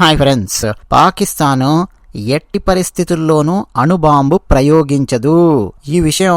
Hi friends. Pakistan ఎట్టి పరిస్థితుల్లోనూ అణుబాంబు ప్రయోగించదు. ఈ విషయం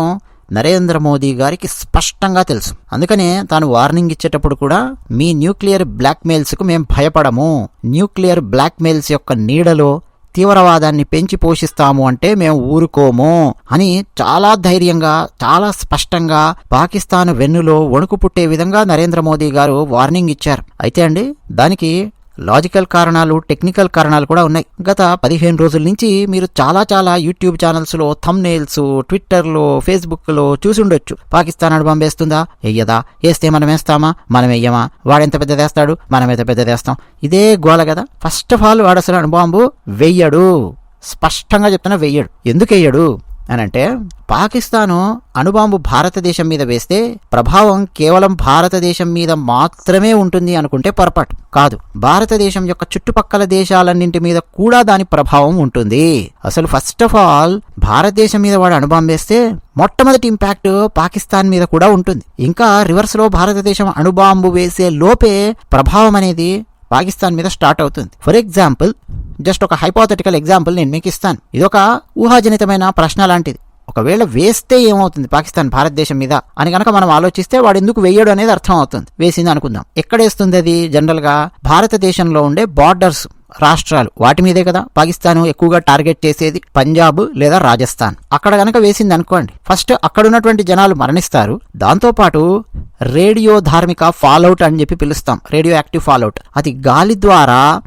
నరేంద్ర మోదీ గారికి స్పష్టంగా తెలుసు. అందుకనే తాను వార్నింగ్ ఇచ్చేటప్పుడు కూడా మీ న్యూక్లియర్ బ్లాక్మెయిల్స్కు మేము భయపడము. న్యూక్లియర్ బ్లాక్మెయిల్స్ యొక్క నీడలో తీవ్రవాదాన్ని పెంచి పోషిస్తాము అంటే మేము ఊరుకోము అని చాలా ధైర్యంగా చాలా స్పష్టంగా పాకిస్తాన్ వెన్నులో వణుకు పుట్టే విధంగా నరేంద్ర మోదీ గారు వార్నింగ్ ఇచ్చారు. అయితే అండి దానికి లాజికల్ కారణాలు టెక్నికల్ కారణాలు కూడా ఉన్నాయి. గత పదిహేను రోజుల నుంచి మీరు చాలా చాలా యూట్యూబ్ ఛానల్స్లో థమ్నేల్స్ ట్విట్టర్లో ఫేస్బుక్లో చూసి ఉండొచ్చు. పాకిస్తాన్ అడు పంపేస్తుందా వెయ్యదా వేస్తే మనం వేస్తామా? మనం వెయ్యమా వాడెంత పెద్ద వేస్తాడు మనం ఎంత పెద్ద వేస్తాం ఇదే గోల కదా. ఫస్ట్ ఆఫ్ ఆల్ వాడు అసలు అణుబాంబు వెయ్యడు. స్పష్టంగా చెప్తున్నా వెయ్యడు. ఎందుకు వెయ్యడు? అనంటే పాకిస్తాను అణుబాంబు భారతదేశం మీద వేస్తే ప్రభావం కేవలం భారతదేశం మీద మాత్రమే ఉంటుంది అనుకుంటే పొరపాటు కాదు. భారతదేశం యొక్క చుట్టుపక్కల దేశాలన్నింటి మీద కూడా దాని ప్రభావం ఉంటుంది. అసలు ఫస్ట్ ఆఫ్ ఆల్ భారతదేశం మీద వాడు అణుబాంబు వేస్తే మొట్టమొదటి ఇంపాక్ట్ పాకిస్తాన్ మీద కూడా ఉంటుంది. ఇంకా రివర్స్లో భారతదేశం అణుబాంబు వేసే లోపే ప్రభావం అనేది పాకిస్తాన్ మీద స్టార్ట్ అవుతుంది. ఫర్ ఎగ్జాంపుల్ జస్ట్ ఒక హైపోథెటికల్ ఎగ్జాంపుల్ నేను మీకు ఇస్తాను. ఇది ఒక ఊహాజనితమైన ప్రశ్న లాంటిది. ఒకవేళ వేస్తే ఏమవుతుంది పాకిస్తాన్ భారతదేశం మీద అని కనుక మనం ఆలోచిస్తే వాడు ఎందుకు వేయడు అనేది అర్థం అవుతుంది. వేసింది అనుకుందాం. ఎక్కడ వేస్తుంది అది? జనరల్గా భారతదేశంలో ఉండే బార్డర్స్ రాష్ట్రాలు వాటి మీదే కదా? పాకిస్తాన్ ఎక్కువగా టార్గెట్ చేసేది పంజాబ్ లేదా రాజస్థాన్. అక్కడ కనుక వేసింది అనుకోండి. ఫస్ట్ అక్కడ ఉన్నటువంటి జనాలు మరణిస్తారు. దాంతోపాటు రేడియో ధార్మిక ఫాల్అవుట్ అని చెప్పి పిలుస్తాం. రేడియో యాక్టివ్ ఫాల్అవుట్ అది గాలి ద్వారా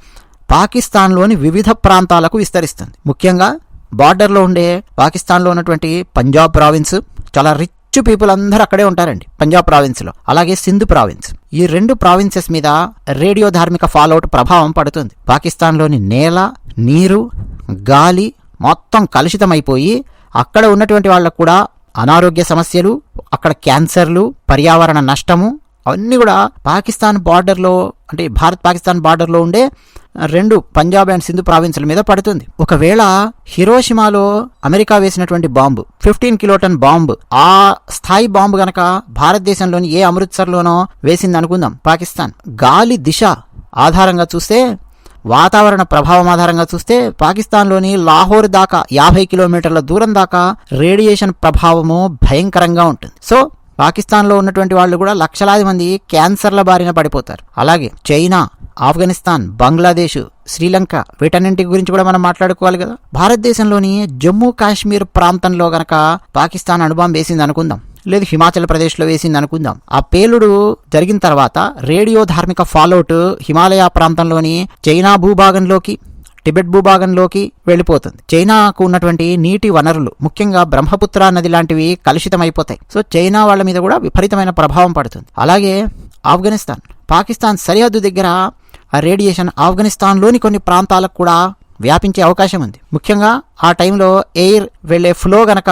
పాకిస్తాన్లోని వివిధ ప్రాంతాలకు విస్తరిస్తుంది. ముఖ్యంగా బార్డర్లో ఉండే పాకిస్తాన్లో ఉన్నటువంటి పంజాబ్ ప్రావిన్స్ చాలా రిచ్ పీపుల్ అందరూ అక్కడే ఉంటారండి పంజాబ్ ప్రావిన్స్లో. అలాగే సింధు ప్రావిన్స్. ఈ రెండు ప్రావిన్సెస్ మీద రేడియో ధార్మిక ఫాలోఅవుట్ ప్రభావం పడుతుంది. పాకిస్తాన్లోని నేల నీరు గాలి మొత్తం కలుషితమైపోయి అక్కడ ఉన్నటువంటి వాళ్ళకు కూడా అనారోగ్య సమస్యలు అక్కడ క్యాన్సర్లు పర్యావరణ నష్టము అవన్నీ కూడా పాకిస్తాన్ బార్డర్లో అంటే భారత్ పాకిస్తాన్ బార్డర్లో ఉండే రెండు పంజాబ్ అండ్ సింధు ప్రావిన్సుల మీద పడుతుంది. ఒకవేళ హిరోషిమాలో అమెరికా వేసినటువంటి బాంబు ఫిఫ్టీన్ కిలోటన్ బాంబు ఆ స్థాయి బాంబు గనక భారతదేశంలోని ఏ అమృత్సర్లోనో వేసింది అనుకుందాం పాకిస్తాన్. గాలి దిశ ఆధారంగా చూస్తే వాతావరణ ప్రభావం ఆధారంగా చూస్తే పాకిస్తాన్లోని లాహోర్ దాకా యాభై కిలోమీటర్ల దూరం దాకా రేడియేషన్ ప్రభావము భయంకరంగా ఉంటుంది. సో పాకిస్తాన్లో ఉన్నటువంటి వాళ్ళు కూడా లక్షలాది మంది క్యాన్సర్ల బారిన పడిపోతారు. అలాగే చైనా ఆఫ్ఘనిస్తాన్ బంగ్లాదేశ్ శ్రీలంక వీటన్నింటి గురించి కూడా మనం మాట్లాడుకోవాలి కదా. భారతదేశంలోని జమ్మూ కాశ్మీర్ ప్రాంతంలో గనక పాకిస్తాన్ అణుబాం వేసింది అనుకుందాం. లేదు హిమాచల్ ప్రదేశ్లో వేసింది అనుకుందాం. ఆ పేలుడు జరిగిన తర్వాత రేడియో ధార్మిక ఫాలోట్ హిమాలయ ప్రాంతంలోని చైనా భూభాగంలోకి టిబెట్ భూభాగంలోకి వెళ్ళిపోతుంది. చైనాకు ఉన్నటువంటి నీటి వనరులు ముఖ్యంగా బ్రహ్మపుత్ర నది లాంటివి కలుషితమైపోతాయి. సో చైనా వాళ్ళ మీద కూడా విపరీతమైన ప్రభావం పడుతుంది. అలాగే ఆఫ్ఘనిస్తాన్. పాకిస్తాన్ సరిహద్దు దగ్గర ఆ రేడియేషన్ ఆఫ్ఘనిస్తాన్లోని కొన్ని ప్రాంతాలకు కూడా వ్యాపించే అవకాశం ఉంది. ముఖ్యంగా ఆ టైంలో ఎయిర్ వెళ్ళే ఫ్లో గనక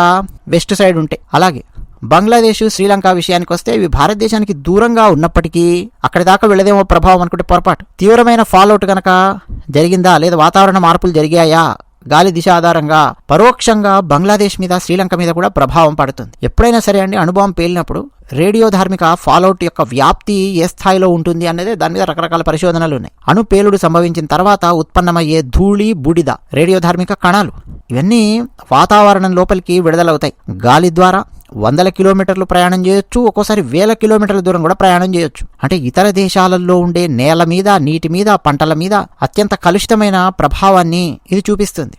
వెస్ట్ సైడ్ ఉంటే. అలాగే బంగ్లాదేశ్ శ్రీలంక విషయానికి వస్తే ఇవి భారతదేశానికి దూరంగా ఉన్నప్పటికీ అక్కడి దాకా వెళ్ళదేమో ప్రభావం అనుకుంటే పొరపాటు. తీవ్రమైన ఫాల్అవుట్ కనుక జరిగిందా లేదా వాతావరణ మార్పులు జరిగాయా? గాలి దిశ ఆధారంగా పరోక్షంగా బంగ్లాదేశ్ మీద శ్రీలంక మీద కూడా ప్రభావం పడుతుంది. ఎప్పుడైనా సరే అండి అనుభవం పేలినప్పుడు రేడియో ధార్మిక ఫాలోట్ యొక్క వ్యాప్తి ఏ స్థాయిలో ఉంటుంది అనేది దాని మీద రకరకాల పరిశోధనలు ఉన్నాయి. అణు పేలుడు సంభవించిన తర్వాత ఉత్పన్నమయ్యే ధూళి బుడిద రేడియో ధార్మిక కణాలు ఇవన్నీ వాతావరణం లోపలికి విడుదలవుతాయి. గాలి ద్వారా వందల కిలోమీటర్లు ప్రయాణం చేయొచ్చు ఒక్కోసారి వేల కిలోమీటర్ల దూరం కూడా ప్రయాణం చేయొచ్చు. అంటే ఇతర దేశాలలో ఉండే నేల మీద నీటి మీద పంటల మీద అత్యంత కలుషితమైన ప్రభావాన్ని ఇది చూపిస్తుంది.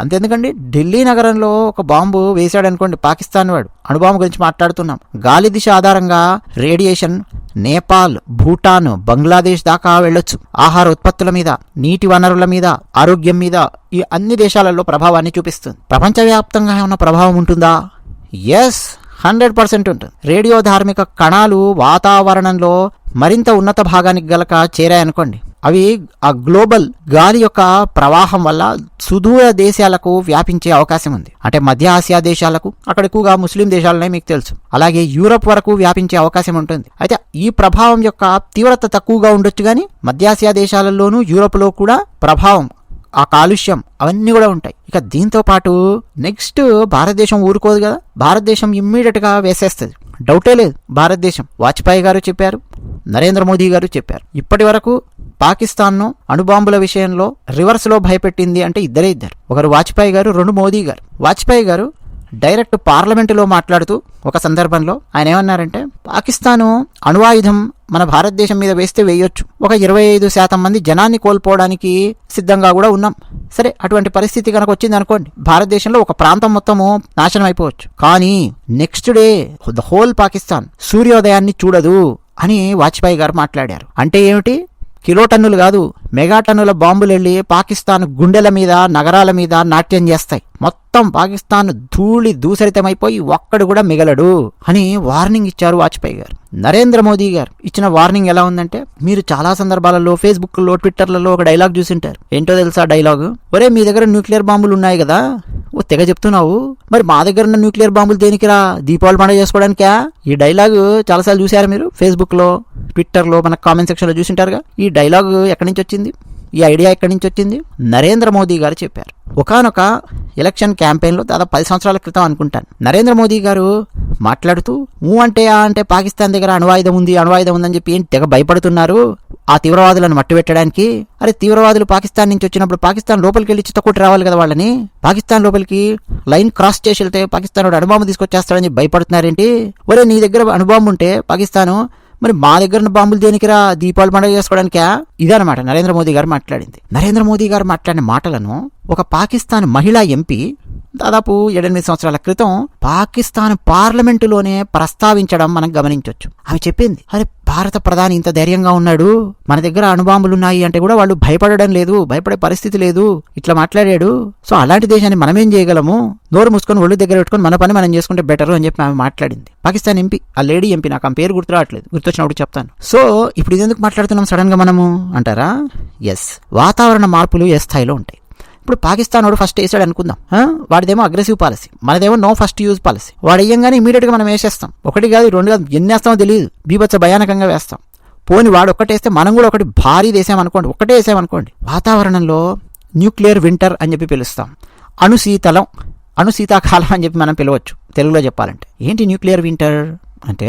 అంతెందుకండి? ఢిల్లీ నగరంలో ఒక బాంబు వేశాడనుకోండి పాకిస్తాన్ వాడు. అణుబాంబు గురించి మాట్లాడుతున్నాం. గాలి దిశ ఆధారంగా రేడియేషన్ నేపాల్ భూటాన్ బంగ్లాదేశ్ దాకా వెళ్ళొచ్చు. ఆహార ఉత్పత్తుల మీద నీటి వనరుల మీద ఆరోగ్యం మీద ఈ అన్ని దేశాలలో ప్రభావాన్ని చూపిస్తుంది. ప్రపంచవ్యాప్తంగా ఏమైనా ప్రభావం ఉంటుందా? ఎస్ హండ్రెడ్ పర్సెంట్ ఉంటుంది. రేడియో ధార్మిక కణాలు వాతావరణంలో మరింత ఉన్నత భాగానికి గలక చేరాయనుకోండి. అవి ఆ గ్లోబల్ గాలి యొక్క ప్రవాహం వల్ల సుదూర దేశాలకు వ్యాపించే అవకాశం ఉంది. అంటే మధ్య ఆసియా దేశాలకు అక్కడ ఎక్కువగా ముస్లిం దేశాలనే మీకు తెలుసు. అలాగే యూరప్ వరకు వ్యాపించే అవకాశం ఉంటుంది. అయితే ఈ ప్రభావం యొక్క తీవ్రత తక్కువగా ఉండొచ్చు కానీ మధ్యాసియా దేశాలలోనూ యూరప్లో కూడా ప్రభావం ఆ కాలుష్యం అవన్నీ కూడా ఉంటాయి. ఇక దీంతో పాటు నెక్స్ట్ భారతదేశం ఊరుకోదు కదా. భారతదేశం ఇమ్మీడియట్గా వేసేస్తుంది. డౌటే లేదు. భారతదేశం. వాజ్పేయి గారు చెప్పారు. నరేంద్ర మోదీ గారు చెప్పారు. ఇప్పటి వరకు పాకిస్తాన్ను అణుబాంబుల విషయంలో రివర్స్లో భయపెట్టింది అంటే ఇద్దరే ఇద్దరు. ఒకరు వాజ్పేయి గారు రెండు మోదీ గారు. వాజ్పేయి గారు డైరెక్ట్ పార్లమెంటులో మాట్లాడుతూ ఒక సందర్భంలో ఆయన ఏమన్నారంటే పాకిస్తాను అణువాయుధం మన భారతదేశం మీద వేస్తే వేయొచ్చు. ఒక ఇరవై ఐదు శాతం మంది జనాన్ని కోల్పోవడానికి సిద్ధంగా కూడా ఉన్నాం. సరే అటువంటి పరిస్థితి కనుక వచ్చింది అనుకోండి. భారతదేశంలో ఒక ప్రాంతం మొత్తము నాశనం అయిపోవచ్చు. కానీ next day the whole Pakistan సూర్యోదయాన్ని చూడదు అని వాజ్పేయి గారు మాట్లాడారు. అంటే ఏమిటి? కిలో టన్నులు కాదు మెగా టన్నుల బాంబులు వెళ్ళి పాకిస్తాన్ గుండెల మీద నగరాల మీద నాట్యం చేస్తాయి. మొత్తం పాకిస్తాన్ ధూళి దూసరితమైపోయి ఒక్కడు కూడా మిగలడు అని వార్నింగ్ ఇచ్చారు వాజ్పేయి గారు. నరేంద్ర మోదీ గారు ఇచ్చిన వార్నింగ్ ఎలా ఉందంటే మీరు చాలా సందర్భాలలో ఫేస్బుక్లో ట్విట్టర్లలో ఒక డైలాగ్ చూసింటారు. ఏంటో తెలుసా డైలాగ్? ఒరే మీ దగ్గర న్యూక్లియర్ బాంబులు ఉన్నాయి కదా? ఓ తెగ చెప్తున్నావు. మరి మా దగ్గర ఉన్న న్యూక్లియర్ బాంబులు దేనికిరా? దీపావళి పండుగ చేసుకోవడానికా? ఈ డైలాగ్ చాలాసార్లు చూసారా మీరు? ఫేస్బుక్లో ట్విట్టర్లో మన కామెంట్ సెక్షన్లో చూసింటారుగా. ఈ డైలాగ్ ఎక్కడి నుంచి వచ్చింది? ఈ ఐడియా ఎక్కడి నుంచి వచ్చింది? నరేంద్ర మోదీ గారు చెప్పారు. ఒకనొక ఎలక్షన్ క్యాంపెయిన్లో దాదాపు పది సంవత్సరాల క్రితం అనుకుంటాను. నరేంద్ర మోదీ గారు మాట్లాడుతూ ఊ అంటే ఆ అంటే పాకిస్తాన్ దగ్గర అణువాయుధం ఉంది అణువాయుధం ఉందని చెప్పి ఏంటి తెగ భయపడుతున్నారు? ఆ తీవ్రవాదులను మట్టి పెట్టడానికి? అరే తీవ్రవాదులు పాకిస్తాన్ నుంచి వచ్చినప్పుడు పాకిస్తాన్ లోపలికి వెళ్ళి చిత్తకొట్టి రావాలి కదా వాళ్ళని? పాకిస్తాన్ లోపలికి లైన్ క్రాస్ చేసి వెళ్తే పాకిస్తాన్ వాడు అణుబాంబు తీసుకొచ్చేస్తాడని భయపడుతున్నారేంటి? ఒరే నీ దగ్గర అణుబాంబు ఉంటే పాకిస్తాను మరి మా దగ్గర ఉన్న బాంబులు దేనికిరా? దీపావళి పండుగ చేసుకోవడానికా? ఇదనమాట నరేంద్ర మోదీ గారు మాట్లాడింది. నరేంద్ర మోదీ గారు మాట్లాడిన మాటలను ఒక పాకిస్తాన్ మహిళా ఎంపీ దాదాపు ఏడెనిమిది సంవత్సరాల క్రితం పాకిస్తాన్ పార్లమెంటులోనే ప్రస్తావించడం మనం గమనించవచ్చు ఆమె చెప్పింది అరే భారత ప్రధాని ఇంత ధైర్యంగా ఉన్నాడు మన దగ్గర అణుబాంబులున్నాయి అంటే కూడా వాళ్ళు భయపడడం లేదు భయపడే పరిస్థితి లేదు ఇట్లా మాట్లాడాడు. సో అలాంటి దేశాన్ని మనమేం చేయగలము? నోరు మూసుకొని ఒళ్ళు దగ్గర పెట్టుకొని మన పని మనం చేసుకుంటే బెటర్ అని చెప్పి ఆమె మాట్లాడింది. పాకిస్తాన్ ఎంపీ ఆ లేడీ ఎంపీ నాకు ఆ పేరు గుర్తు రావట్లేదు. గుర్తొచ్చినప్పుడు చెప్తాను. సో ఇప్పుడు ఇది ఎందుకు మాట్లాడుతున్నాం సడన్గా మనము? అంటారా? ఎస్ వాతావరణ మార్పులు ఏ స్థాయిలో ఉంటాయి? ఇప్పుడు పాకిస్తాన్ వాడు ఫస్ట్ వేసాడు అనుకుందాం. వాడిదేమో అగ్రెసివ్ పాలసీ మనదేమో నో ఫస్ట్ యూజ్ పాలసీ వాడు వేయంగానే ఇమీడియట్గా మనం వేసేస్తాం. ఒకటి కాదు రెండు కాదు ఎన్ని వేస్తామో తెలియదు బీభత్స భయానకంగా వేస్తాం. పోని వాడు ఒక్కటేస్తే మనం కూడా ఒకటి భారీ వేసామనుకోండి ఒకటే వేసామనుకోండి. వాతావరణంలో న్యూక్లియర్ వింటర్ అని చెప్పి పిలుస్తాం. అణుశీతలం అణుశీతాకాలం అని చెప్పి మనం పిలవచ్చు. తెలుగులో చెప్పాలంటే. ఏంటి న్యూక్లియర్ వింటర్ అంటే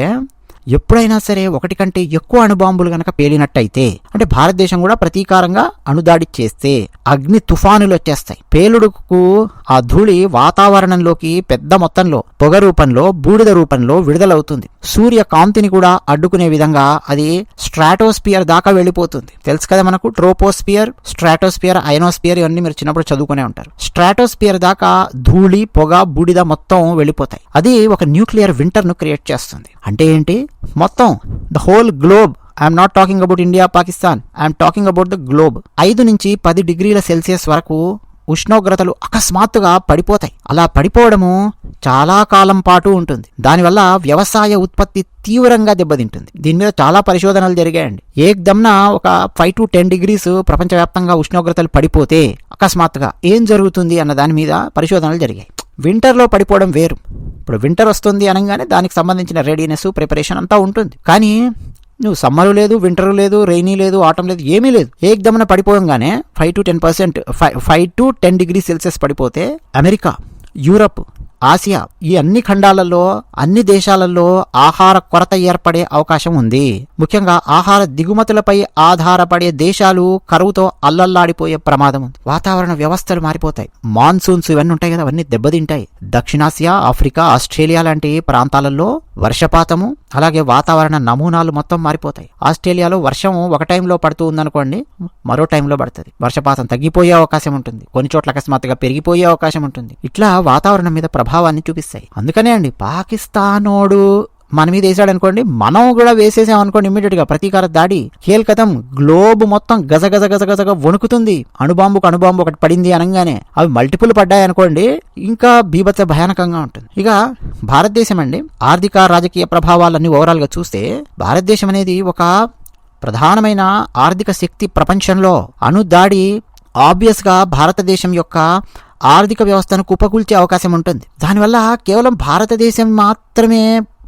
ఎప్పుడైనా సరే ఒకటి కంటే ఎక్కువ అణుబాంబులు గనక పేలినట్టయితే అంటే భారతదేశం కూడా ప్రతీకారంగా అణుదాడి చేస్తే అగ్ని తుఫానులు వచ్చేస్తాయి. పేలుడుకు ఆ ధూళి వాతావరణంలోకి పెద్ద మొత్తంలో పొగ రూపంలో బూడిద రూపంలో విడుదలవుతుంది. సూర్య కాంతిని కూడా అడ్డుకునే విధంగా అది స్ట్రాటోస్పియర్ దాకా వెళ్ళిపోతుంది. తెలుసు కదా మనకు ట్రోపోస్పియర్ స్ట్రాటోస్పియర్ అయనోస్పియర్ ఇవన్నీ మీరు చిన్నప్పుడు చదువుకునే ఉంటారు. స్ట్రాటోస్పియర్ దాకా ధూళి పొగ బూడిద మొత్తం వెళ్ళిపోతాయి. అది ఒక న్యూక్లియర్ వింటర్ను క్రియేట్ చేస్తుంది. అంటే ఏంటి? మొత్తం the whole globe I'm not talking about India Pakistan I'm talking about the globe ఐదు నుంచి పది డిగ్రీల సెల్సియస్ వరకు ఉష్ణోగ్రతలు అకస్మాత్తుగా పడిపోతాయి. అలా పడిపోవడము చాలా కాలం పాటు ఉంటుంది. దానివల్ల వ్యవసాయ ఉత్పత్తి తీవ్రంగా దెబ్బతింటుంది. దీని మీద చాలా పరిశోధనలు జరిగాయండి. ఏకదమ్న ఒక ఫైవ్ టు టెన్ డిగ్రీస్ ప్రపంచవ్యాప్తంగా ఉష్ణోగ్రతలు పడిపోతే అకస్మాత్తుగా ఏం జరుగుతుంది అన్న దాని మీద పరిశోధనలు జరిగాయి. వింటర్లో పడిపోవడం వేరు. ఇప్పుడు వింటర్ వస్తుంది అనగానే దానికి సంబంధించిన రెడీనెస్ ప్రిపరేషన్ అంతా ఉంటుంది. కానీ నువ్వు సమ్మరు లేదు వింటర్ లేదు రైనీ లేదు ఆటం లేదు ఏమీ లేదు. ఏకదమన పడిపోగానే five to ten percent five five to ten degree Celsius పడిపోతే అమెరికా యూరప్ ఆసియా ఈ అన్ని ఖండాలలో అన్ని దేశాలలో ఆహార కొరత ఏర్పడే అవకాశం ఉంది. ముఖ్యంగా ఆహార దిగుమతులపై ఆధారపడే దేశాలు కరువుతో అల్లల్లాడిపోయే ప్రమాదం ఉంది. వాతావరణ వ్యవస్థలు మారిపోతాయి. మాన్సూన్స్ ఇవన్నీ ఉంటాయి కదా అవన్నీ దెబ్బతింటాయి. దక్షిణాసియా ఆఫ్రికా ఆస్ట్రేలియా లాంటి ప్రాంతాలలో వర్షపాతము అలాగే వాతావరణ నమూనాలు మొత్తం మారిపోతాయి. ఆస్ట్రేలియాలో వర్షం ఒక టైంలో పడుతూ ఉందనుకోండి మరో టైంలో పడుతుంది. వర్షపాతం తగ్గిపోయే అవకాశం ఉంటుంది. కొన్ని చోట్ల అకస్మాత్తుగా పెరిగిపోయే అవకాశం ఉంటుంది. ఇట్లా వాతావరణం మీద ప్రభావాన్ని చూపిస్తాయి. అందుకనే అండి పాకిస్తానోడు మన మీద వేసాడు అనుకోండి మనం కూడా వేసేసాం అనుకోండి ఇమ్మీడియట్ ప్రతీకార దాడి కేల్కతం గ్లోబ్ మొత్తం గజ గజ గజ గజగా వణుకుతుంది. అణుబాంబుకు అణుబాంబు ఒకటి పడింది అనగానే అవి మల్టిపుల్ పడ్డాయి అనుకోండి ఇంకా బీభత్స భయానకంగా ఉంటుంది. ఇక భారతదేశం అండి ఆర్థిక రాజకీయ ప్రభావాలన్నీ ఓవరాల్గా చూస్తే భారతదేశం అనేది ఒక ప్రధానమైన ఆర్థిక శక్తి ప్రపంచంలో అణుదాడి ఆబ్వియస్గా భారతదేశం యొక్క ఆర్థిక వ్యవస్థను కుప్పకూల్చే అవకాశం ఉంటుంది. దానివల్ల కేవలం భారతదేశం మాత్రమే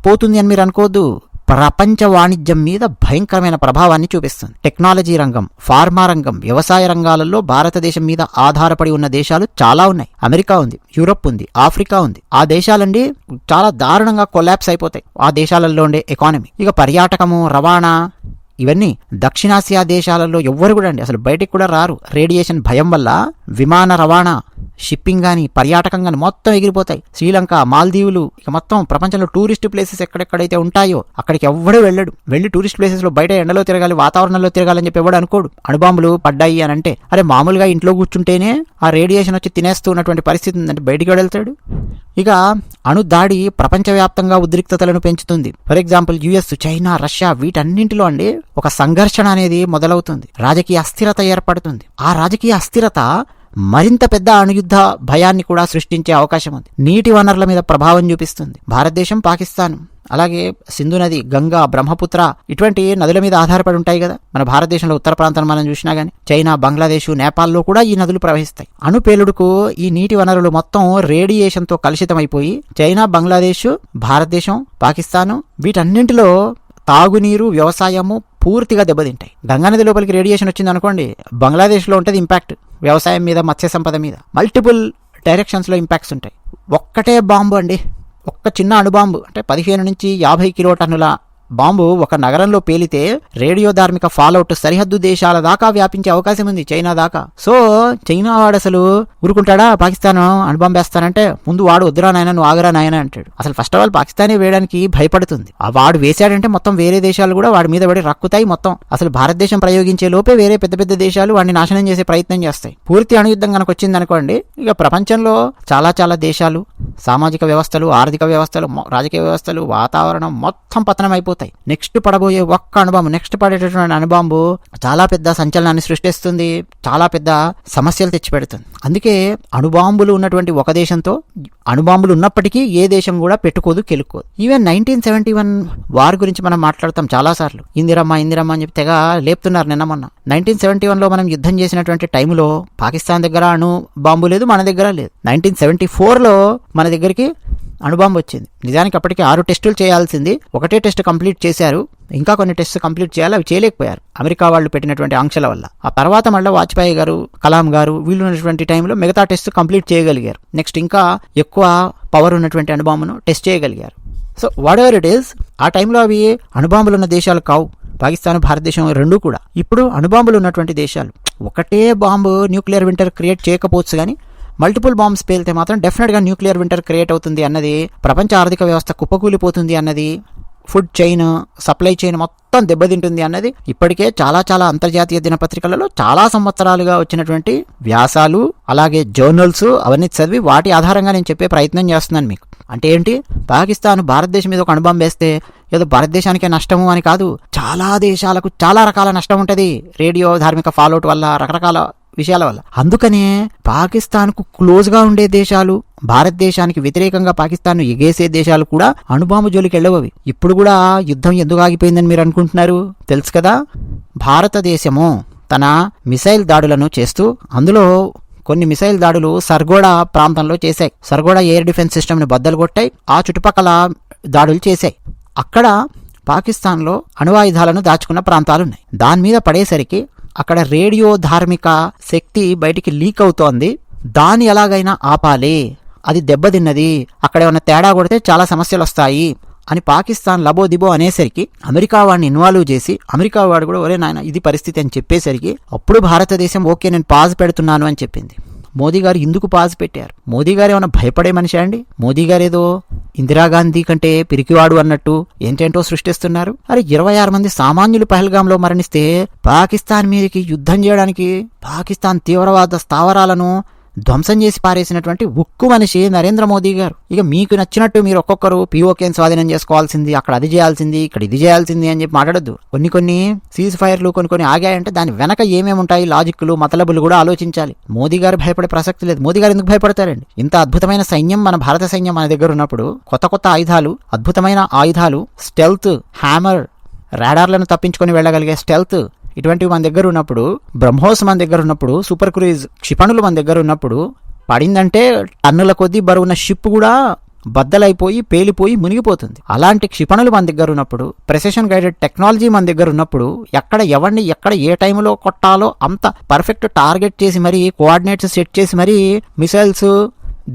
పోతుంది అని మీరు అనుకోవద్దు. ప్రపంచ వాణిజ్యం మీద భయంకరమైన ప్రభావాన్ని చూపిస్తుంది. టెక్నాలజీ రంగం ఫార్మా రంగం వ్యవసాయ రంగాలలో భారతదేశం మీద ఆధారపడి ఉన్న దేశాలు చాలా ఉన్నాయి. అమెరికా ఉంది యూరప్ ఉంది ఆఫ్రికా ఉంది. ఆ దేశాలండి చాలా దారుణంగా కొలాప్స్ అయిపోతాయి. ఆ దేశాలలో ఉండే ఎకానమీ. ఇక పర్యాటకము రవాణా ఇవన్నీ దక్షిణాసియా దేశాలలో ఎవ్వరు కూడా అండి. అసలు బయటికి కూడా రారు. రేడియేషన్ భయం వల్ల విమాన రవాణా షిప్పింగ్ కానీ పర్యాటకం కానీ మొత్తం ఎగిరిపోతాయి. శ్రీలంక మాల్దీవులు ఇక మొత్తం ప్రపంచంలో టూరిస్ట్ ప్లేసెస్ ఎక్కడెక్కడైతే ఉంటాయో అక్కడికి ఎవ్వడు వెళ్ళడు. వెళ్ళి టూరిస్ట్ ప్లేసెస్లో బయట ఎండలో తిరగాలి వాతావరణంలో తిరగాలని చెప్పి ఎవడు అనుకోడు. అణుబాంబులు పడ్డాయి అని అంటే అరే మామూలుగా ఇంట్లో కూర్చుంటేనే ఆ రేడియేషన్ వచ్చి తినేస్తూ ఉన్నటువంటి పరిస్థితి ఉందంటే బయటికి వెళ్తాడు? ఇక అణు దాడి ప్రపంచవ్యాప్తంగా ఉద్రిక్తతలను పెంచుతుంది. For example US China Russia వీటన్నింటిలో అండి ఒక సంఘర్షణ అనేది మొదలవుతుంది. రాజకీయ అస్థిరత ఏర్పడుతుంది. ఆ రాజకీయ అస్థిరత మరింత పెద్ద అణుయుద్ధ భయాన్ని కూడా సృష్టించే అవకాశం ఉంది. నీటి వనరుల మీద ప్రభావం చూపిస్తుంది. భారతదేశం పాకిస్తాన్ అలాగే సింధు నది గంగా బ్రహ్మపుత్ర ఇటువంటి నదుల మీద ఆధారపడి ఉంటాయి కదా. మన భారతదేశంలో ఉత్తర ప్రాంతం మనం చూసినా గానీ చైనా బంగ్లాదేశ్ నేపాల్లో కూడా ఈ నదులు ప్రవహిస్తాయి. అణుపేలుడుకు ఈ నీటి వనరులు మొత్తం రేడియేషన్తో కలుషితమైపోయి చైనా బంగ్లాదేశ్ భారతదేశం పాకిస్తాన్ వీటన్నింటిలో తాగునీరు వ్యవసాయము పూర్తిగా దెబ్బతింటాయి. గంగానది లోపలికి రేడియేషన్ వచ్చింది అనుకోండి బంగ్లాదేశ్లో ఉంటుంది ఇంపాక్ట్. వ్యవసాయం మీద మత్స్య సంపద మీద మల్టిపుల్ డైరెక్షన్స్లో ఇంపాక్ట్స్ ఉంటాయి. ఒక్కటే బాంబు అండి. ఒక్క చిన్న అణుబాంబు అంటే పదిహేను నుంచి యాభై కిలో టన్నుల బాంబు ఒక నగరంలో పేలితే రేడియో ధార్మిక ఫాలౌట్ సరిహద్దు దేశాల దాకా వ్యాపించే అవకాశం ఉంది చైనా దాకా. సో చైనా వాడు అసలు ఊరుకుంటాడా? పాకిస్తాన్ అణుబాంబు వేస్తానంటే ముందు వాడు వద్దురా నాయన నువ్వు ఆగరా నాయన అంటాడు. అసలు ఫస్ట్ ఆఫ్ ఆల్ పాకిస్తానే వేయడానికి భయపడుతుంది. ఆ వాడు వేశాడంటే మొత్తం వేరే దేశాలు కూడా వాడి మీద పడి రక్కుతాయి మొత్తం. అసలు భారతదేశం ప్రయోగించే లోపే వేరే పెద్ద పెద్ద దేశాలు వాడిని నాశనం చేసే ప్రయత్నం చేస్తాయి. పూర్తి అణుయుద్ధం కనుక వచ్చింది అనుకోండి ఇక ప్రపంచంలో చాలా చాలా దేశాలు సామాజిక వ్యవస్థలు ఆర్థిక వ్యవస్థలు రాజకీయ వ్యవస్థలు వాతావరణం మొత్తం పతనం అయిపోతాయి నెక్స్ట్ పడబోయే ఒక్క అనుబాంబు నెక్స్ట్ పడేటటువంటి అణుబాంబు చాలా పెద్ద సంచలనాన్ని సృష్టిస్తుంది చాలా పెద్ద సమస్యలు తెచ్చిపెడుతుంది. అందుకే అణుబాంబులు ఉన్నటువంటి ఒక దేశంతో అణుబాంబులు ఉన్నప్పటికీ ఏ దేశం కూడా పెట్టుకోదు కెలుక్కోదు. Even nineteen seventy one war గురించి మనం మాట్లాడతాం చాలా సార్లు ఇందిరమ్మ ఇందిరమ్మ అని చెప్పి తెగ లేపుతున్నారు నిన్న మొన్న. నైన్టీన్ సెవెంటీ వన్లో మనం యుద్ధం చేసినటువంటి టైంలో పాకిస్తాన్ దగ్గర అణు బాంబు లేదు మన దగ్గర లేదు. నైన్టీన్ సెవెంటీ ఫోర్లో మన దగ్గరికి అణుబాంబు వచ్చింది. నిజానికి అప్పటికి ఆరు టెస్టులు చేయాల్సింది. ఒకటే టెస్ట్ కంప్లీట్ చేశారు. ఇంకా కొన్ని టెస్ట్ కంప్లీట్ చేయాలి అవి చేయలేకపోయారు. అమెరికా వాళ్ళు పెట్టినటువంటి ఆంక్షల వల్ల. ఆ తర్వాత మళ్ళీ వాజ్పేయి గారు కలాం గారు వీళ్ళు ఉన్నటువంటి టైంలో మిగతా టెస్ట్ కంప్లీట్ చేయగలిగారు. నెక్స్ట్ ఇంకా ఎక్కువ పవర్ ఉన్నటువంటి అణుబాంబును టెస్ట్ చేయగలిగారు. So whatever it is ఆ టైంలో అవి అణుబాంబులు ఉన్న దేశాలు కావు. పాకిస్తాన్ భారతదేశం రెండూ కూడా. ఇప్పుడు అణుబాంబులు ఉన్నటువంటి దేశాలు. ఒకటే బాంబు న్యూక్లియర్ వింటర్ క్రియేట్ చేయకపోవచ్చు కానీ మల్టిపుల్ బాంబ్స్ పేలితే మాత్రం డెఫినెట్గా న్యూక్లియర్ వింటర్ క్రియేట్ అవుతుంది అన్నది ప్రపంచ ఆర్థిక వ్యవస్థ కుప్పకూలిపోతుంది అన్నది ఫుడ్ చైన్ సప్లై చైన్ మొత్తం దెబ్బతింటుంది అన్నది ఇప్పటికే చాలా చాలా అంతర్జాతీయ దినపత్రికలలో చాలా సంవత్సరాలుగా వచ్చినటువంటి వ్యాసాలు అలాగే జర్నల్స్ అవన్నీ చదివి వాటి ఆధారంగా నేను చెప్పే ప్రయత్నం చేస్తున్నాను మీకు. అంటే ఏంటి? పాకిస్తాన్ భారతదేశం మీద ఒక అనుభవం వేస్తే ఏదో భారతదేశానికే నష్టము అని కాదు చాలా దేశాలకు చాలా రకాల నష్టం ఉంటుంది. రేడియో ధార్మిక ఫాలోట్ వల్ల రకరకాల విషయాల వల్ల. అందుకనే పాకిస్తాన్కు క్లోజ్గా ఉండే దేశాలు భారతదేశానికి వ్యతిరేకంగా పాకిస్తాన్ను ఎగేసే దేశాలు కూడా అణుబాంబు జోలికి వెళ్ళవవి. ఇప్పుడు కూడా యుద్ధం ఎందుకు ఆగిపోయిందని మీరు అనుకుంటున్నారు? తెలుసు కదా? భారతదేశము తన మిసైల్ దాడులను చేస్తూ అందులో కొన్ని మిసైల్ దాడులు సర్గోడా ప్రాంతంలో చేశాయి. సర్గోడా ఎయిర్ డిఫెన్స్ సిస్టమ్ని బద్దలు కొట్టాయి ఆ చుట్టుపక్కల దాడులు చేశాయి. అక్కడ పాకిస్తాన్లో అణువాయుధాలను దాచుకున్న ప్రాంతాలున్నాయి. దాని మీద పడేసరికి అక్కడ రేడియో ధార్మిక శక్తి బయటికి లీక్ అవుతోంది. దాన్ని ఎలాగైనా ఆపాలి. అది దెబ్బతిన్నది అక్కడ ఏమైనా తేడా కొడితే చాలా సమస్యలు వస్తాయి అని పాకిస్తాన్ లబో దిబో అనేసరికి అమెరికా వాడిని ఇన్వాల్వ్ చేసి అమెరికా వాడు కూడా ఒరే నాయన ఇది పరిస్థితి అని చెప్పేసరికి అప్పుడు భారతదేశం ఓకే నేను పాజ్ పెడుతున్నాను అని చెప్పింది. మోదీ గారు ఎందుకు పాజ్ పెట్టారు. మోదీ గారు ఏమైనా భయపడే మనిషి అండి? మోదీ గారు ఏదో ఇందిరాగాంధీ కంటే పిరికివాడు అన్నట్టు ఏంటేంటో సృష్టిస్తున్నారు. అరే ఇరవై ఆరు మంది సామాన్యులు పహల్గాంలో మరణిస్తే పాకిస్తాన్ మీదకి యుద్ధం చేయడానికి పాకిస్తాన్ తీవ్రవాద స్థావరాలను ధ్వంసం చేసి పారేసినటువంటి ఉక్కు మనిషి నరేంద్ర మోదీ గారు. ఇక మీకు నచ్చినట్టు మీరు ఒక్కొక్కరు పీఓకేని స్వాధీనం చేసుకోవాల్సింది అక్కడ అది చేయాల్సింది ఇక్కడ ఇది చేయాల్సింది అని చెప్పి మాట్లాడద్దు. కొన్ని కొన్ని సీజ్ ఫైర్లు కొన్ని కొన్ని ఆగాయంటే దాని వెనక ఏమేమి ఉంటాయి లాజిక్లు మతలబులు కూడా ఆలోచించాలి. మోదీ గారు భయపడే ప్రసక్తి లేదు. మోదీ గారు ఎందుకు భయపడతారండి? ఇంత అద్భుతమైన సైన్యం మన భారత సైన్యం మన దగ్గర ఉన్నప్పుడు కొత్త కొత్త ఆయుధాలు అద్భుతమైన ఆయుధాలు స్టెల్త్ హ్యామర్ రాడార్లను తప్పించుకొని వెళ్ళగలిగే స్టెల్త్ ఇటువంటివి మన దగ్గర ఉన్నప్పుడు బ్రహ్మోస్ మన దగ్గర ఉన్నప్పుడు సూపర్ క్రూయిజ్ క్షిపణులు మన దగ్గర ఉన్నప్పుడు పడిందంటే టన్నుల కొద్దీ బరువున్న షిప్ కూడా బద్దలైపోయి పేలిపోయి మునిగిపోతుంది. అలాంటి క్షిపణులు మన దగ్గర ఉన్నప్పుడు ప్రెసెషన్ గైడెడ్ టెక్నాలజీ మన దగ్గర ఉన్నప్పుడు ఎక్కడ ఎవరిని ఎక్కడ ఏ టైంలో కొట్టాలో అంత పర్ఫెక్ట్ టార్గెట్ చేసి మరీ కోఆర్డినేట్స్ సెట్ చేసి మరీ మిసైల్స్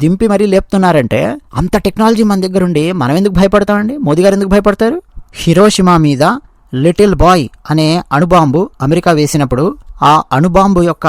దింపి మరీ లేపుతున్నారంటే అంత టెక్నాలజీ మన దగ్గర ఉండి మనం ఎందుకు భయపడతామండి? మోదీ గారు ఎందుకు భయపడతారు? హిరోషిమా మీద లిటిల్ బాయ్ అనే అణుబాంబు అమెరికా వేసినప్పుడు ఆ అణుబాంబు యొక్క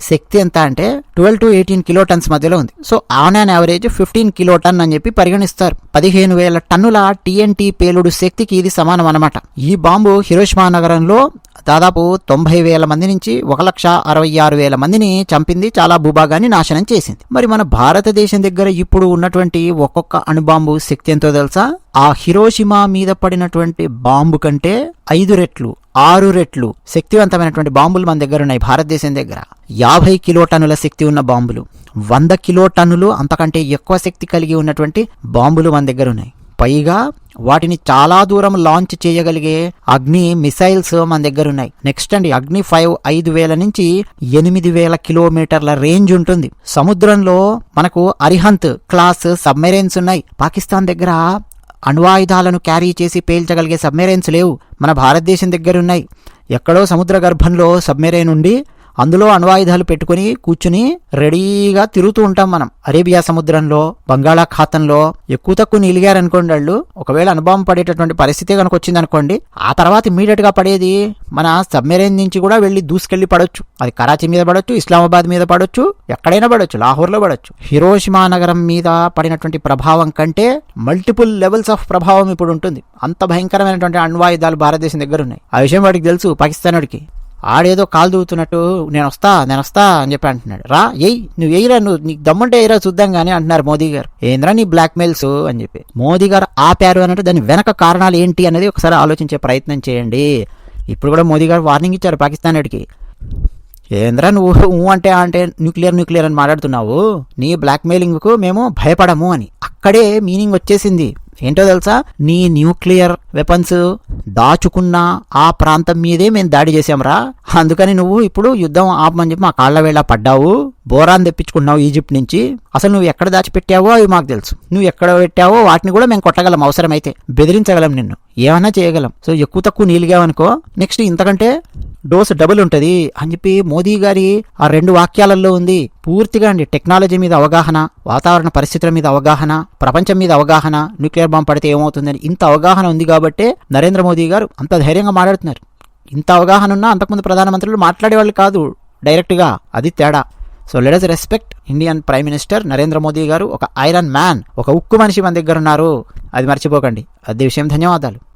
శక్తి ఎంత అంటే twelve to eighteen kilo tons మధ్యలో ఉంది. So on an average fifteen kilo ton అని చెప్పి పరిగణిస్తారు. పదిహేను వేల టన్నుల టీఎన్టీ పేలుడు శక్తికి ఇది సమానం అనమాట ఈ బాంబు హిరోషిమా నగరంలో దాదాపు తొంభై వేల మంది నుంచి ఒక లక్ష అరవై ఆరు వేల మందిని చంపింది చాలా భూభాగాన్ని నాశనం చేసింది. మరి మన భారతదేశం దగ్గర ఇప్పుడు ఉన్నటువంటి ఒక్కొక్క అణుబాంబు శక్తి ఎంతో తెలుసా? ఆ హిరోషిమా మీద పడినటువంటి బాంబు కంటే ఐదు రెట్లు ఆరు రెట్లు శక్తివంతమైనటువంటి బాంబులు మన దగ్గర ఉన్నాయి భారతదేశం దగ్గర. యాభై కిలో టన్నుల శక్తి ఉన్న బాంబులు. వంద కిలో టన్నులు అంతకంటే ఎక్కువ శక్తి కలిగి ఉన్నటువంటి బాంబులు మన దగ్గర ఉన్నాయి. పైగా వాటిని చాలా దూరం లాంచ్ చేయగలిగే అగ్ని మిసైల్స్ మన దగ్గర ఉన్నాయి. నెక్స్ట్ అండి అగ్ని ఫైవ్ ఐదు వేల నుంచి ఎనిమిది వేల కిలోమీటర్ల రేంజ్ ఉంటుంది. సముద్రంలో మనకు అరిహంత్ క్లాస్ సబ్మెరైన్స్ ఉన్నాయి. పాకిస్తాన్ దగ్గర అణ్వాయుధాలను క్యారీ చేసి పేల్చగలిగే సబ్మెరైన్స్ లేవు. మన భారతదేశం దగ్గర ఉన్నాయి ఎక్కడో సముద్ర గర్భంలో సబ్మెరైన్ ఉండి అందులో అణ్వాయుధాలు పెట్టుకుని కూర్చుని రెడీగా తిరుగుతూ ఉంటాం మనం. అరేబియా సముద్రంలో బంగాళాఖాతంలో ఎక్కువ తక్కువ నిలిగారనుకోండి వాళ్ళు. ఒకవేళ అనుభవం పడేటటువంటి పరిస్థితి కనుక వచ్చిందనుకోండి. ఆ తర్వాత ఇమీడియట్గా పడేది మన సబ్మెరైన్ నుంచి కూడా వెళ్ళి దూసుకెళ్ళి పడొచ్చు. అది కరాచీ మీద పడొచ్చు ఇస్లామాబాద్ మీద పడొచ్చు ఎక్కడైనా పడొచ్చు లాహోర్లో పడొచ్చు. హిరోషిమా నగరం మీద పడినటువంటి ప్రభావం కంటే మల్టిపుల్ లెవెల్స్ ఆఫ్ ప్రభావం ఇప్పుడు ఉంటుంది. అంత భయంకరమైనటువంటి అణ్వాయుధాలు భారతదేశం దగ్గర ఉన్నాయి. ఆ విషయం వాడికి తెలుసు పాకిస్తాన్ వాడికి ఆడేదో కాలు దూవుతున్నట్టు నేను వస్తా నేను వస్తా అని చెప్పి అంటున్నాడు. రా ఎయ్ నువ్వు ఎయిరా నువ్వు నీకు దమ్ముంటే ఎయిరా చూద్దాం కానీ అంటున్నారు మోదీ గారు. ఏంద్రా నీ బ్లాక్మెయిల్స్ అని చెప్పి. మోదీ గారు ఆపారు అన్నట్టు దాని వెనక కారణాలు ఏంటి అనేది ఒకసారి ఆలోచించే ప్రయత్నం చేయండి. ఇప్పుడు కూడా మోదీ గారు వార్నింగ్ ఇచ్చారు పాకిస్తాన్ వాడికి. ఏంద్రా నువ్వు ఊ అంటే అంటే న్యూక్లియర్ న్యూక్లియర్ అని మాట్లాడుతున్నావు. నీ బ్లాక్మెయిలింగ్కు మేము భయపడము అని. అక్కడే మీనింగ్ వచ్చేసింది. ఏంటో తెలుసా? నీ న్యూక్లియర్ వెపన్స్ దాచుకున్న ఆ ప్రాంతం మీదే మేము దాడి చేసాంరా అందుకని నువ్వు ఇప్పుడు యుద్ధం ఆపమని చెప్పి మా కాళ్ళ వేళ పడ్డావు. బోరాన్ తెప్పించుకున్నావు ఈజిప్ట్ నుంచి. అసలు నువ్వు ఎక్కడ దాచిపెట్టావో అవి మాకు తెలుసు. నువ్వు ఎక్కడ పెట్టావో వాటిని కూడా మేము కొట్టగలం అవసరమైతే. బెదిరించగలం నిన్ను. ఏమైనా చేయగలం. సో ఎక్కువ తక్కువ నీలిగావనుకో నెక్స్ట్ ఇంతకంటే డోస్ డబుల్ ఉంటుంది అని చెప్పి మోదీ గారి ఆ రెండు వాక్యాలలో ఉంది. పూర్తిగా అండి టెక్నాలజీ మీద అవగాహన వాతావరణ పరిస్థితుల మీద అవగాహన ప్రపంచం మీద అవగాహన న్యూక్లియర్ బాంబు పడితే ఏమవుతుందని ఇంత అవగాహన ఉంది కాబట్టే నరేంద్ర మోదీ గారు అంత ధైర్యంగా మాట్లాడుతున్నారు. ఇంత అవగాహన ఉన్నా అంతకుముందు ప్రధానమంత్రులు మాట్లాడేవాళ్ళు కాదు డైరెక్ట్గా అది తేడా. So let respect Indian prime minister Narendra Modi garu ఒక ఐరన్ మ్యాన్ ఒక ఉక్కు మనిషి మన దగ్గర ఉన్నారు. అది మర్చిపోకండి. అదే విషయం ధన్యవాదాలు.